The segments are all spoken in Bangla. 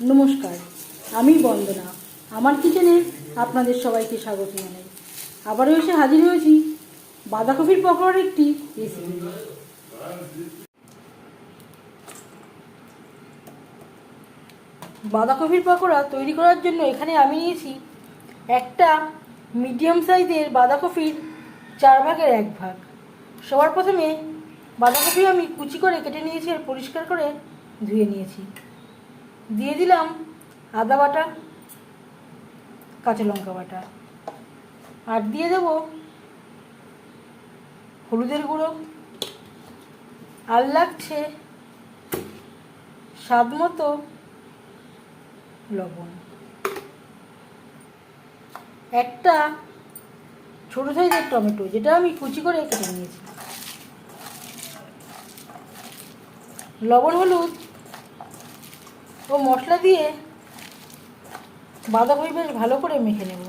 নমস্কার, আমি বন্দনা। আমার কিচেনে আপনাদের সবাইকে স্বাগত জানাই। আবারও এসে হাজির হয়েছি বাঁধাকপির পকোড়ার একটি রেসিপি বাঁধাকপির পকোড়া তৈরি করার জন্য এখানে আমি নিয়েছি একটা মিডিয়াম সাইজের বাঁধাকপির চার ভাগের এক ভাগ। সবার প্রথমে বাঁধাকপি আমি কুচি করে কেটে নিয়েছি আর পরিষ্কার করে ধুয়ে নিয়েছি। দিয়ে দিলাম আদা বাটা, কাঁচা লঙ্কা বাটা। আর দিয়ে দেব হলুদের গুঁড়ো। আর লাগছে স্বাদ মতো লবণ। একটা ছোটো সাইজের টমেটো, যেটা আমি কুচি করে কেটে নিয়েছি। লবণ, হলুদ ও মশলা দিয়ে বাঁধাকপি বেশ ভালো করে মেখে নেব।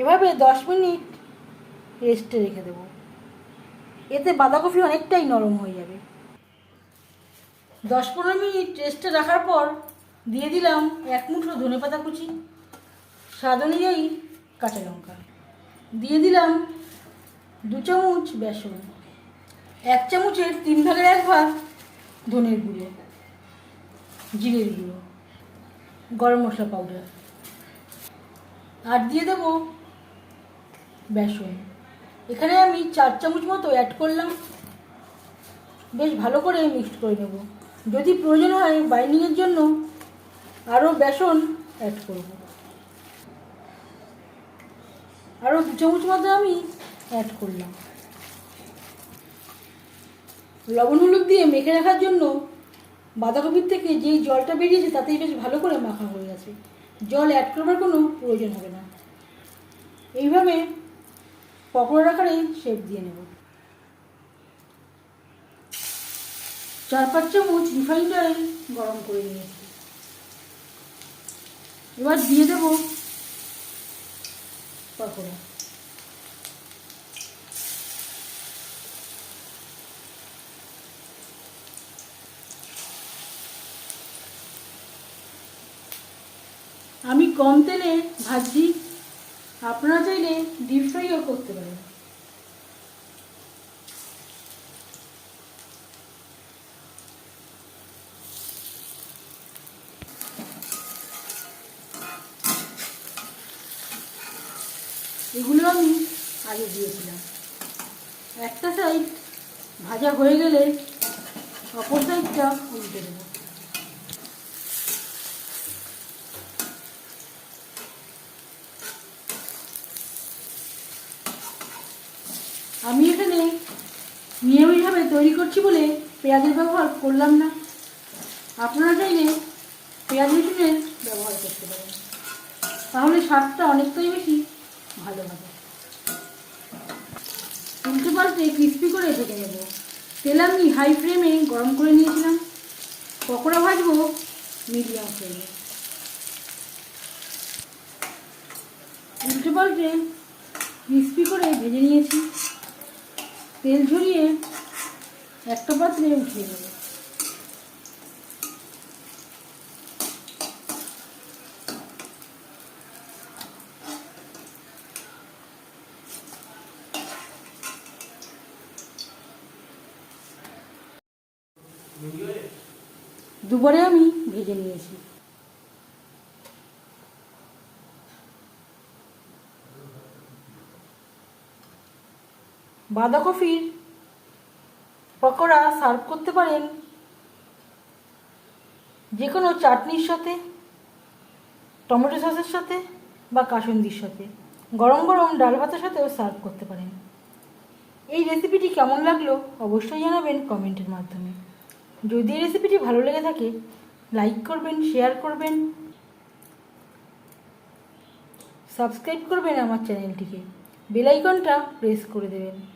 এভাবে দশ মিনিট রেস্টে রেখে দেব। এতে বাঁধাকপি অনেকটাই নরম হয়ে যাবে। দশ পনেরো মিনিট রেস্টে রাখার পর দিয়ে দিলাম এক মুঠো ধনে পাতা কুচি। স্বাদ অনুযায়ী কাঁচা লঙ্কা। দিয়ে দিলাম দু চামচ বেসন। এক চামচের তিন ভাগের এক ভাগ ধনের গুঁড়ো, জিরের গুঁড়ো, গরম মশলা পাউডার আর দিয়ে দেব বেসন। এখানে আমি চার চামচ মতো অ্যাড করলাম। বেশ ভালো করে মিক্সড করে নেব। যদি প্রয়োজন হয় বাইন্ডিংয়ের জন্য আরও বেসন অ্যাড করব। আরও দু চামচ মতো আমি অ্যাড করলাম। লবণ হলুদ দিয়ে মেখে রাখার জন্য বাঁধাকপির থেকে যেই জলটা বেরিয়েছে তাতেই বেশ ভালো করে মাখা হয়ে গেছে। জল অ্যাড করবার কোনো প্রয়োজন হবে না। এইভাবে পকোড়ার আকারে শেপ দিয়ে নেব। চার পাঁচ চামচ রিফাইন্ড অয়েল গরম করে নিয়েছি। এবার দিয়ে দেব পকোড়া। আমি কম তেলে ভাজছি আপনারা চাইলে ডিপ ফ্রাইও করতে পারেন। এগুলো আমি আগে দিয়েছিলাম। একটা সাইড ভাজা হয়ে গেলে অপর সাইডটা উল্টে দেবো। আমি এখানে নিয়মিতভাবে তৈরি করছি বলে পেঁয়াজের ব্যবহার করলাম না। আপনারা চাইলে পেঁয়াজ রসুনের ব্যবহার করতে পারেন। তাহলে স্বাদটা অনেকটাই বেশি ভালো হবে। উল্টে পাল্টে ক্রিস্পি করে ভেজে নেব। তেল আমি হাই ফ্লেমে গরম করে নিয়েছিলাম। পকোড়া ভাজবো মিডিয়াম ফ্লেমে উল্টে পাল্টে ক্রিস্পি করে ভেজে নিয়েছি তেল ঝরিয়ে একটা পাত্রে উঠিয়ে নেব। দুবারে আমি ভেজে নিয়েছি। বাঁধাকপির পকোড়া সার্ভ করতে পারেন। যে কোনো চাটনির সাথে, টমেটো সসের সাথে বা কাসুন্দির সাথে। গরম গরম ডাল ভাতের সাথেও সার্ভ করতে পারেন। এই রেসিপিটি কেমন লাগল অবশ্যই জানাবেন কমেন্টের মাধ্যমে। যদি এই রেসিপিটি ভালো লেগে থাকে, লাইক করবেন, শেয়ার করবেন, সাবস্ক্রাইব করবেন আমার চ্যানেলটিকে। বেলাইকনটা প্রেস করে দেবেন।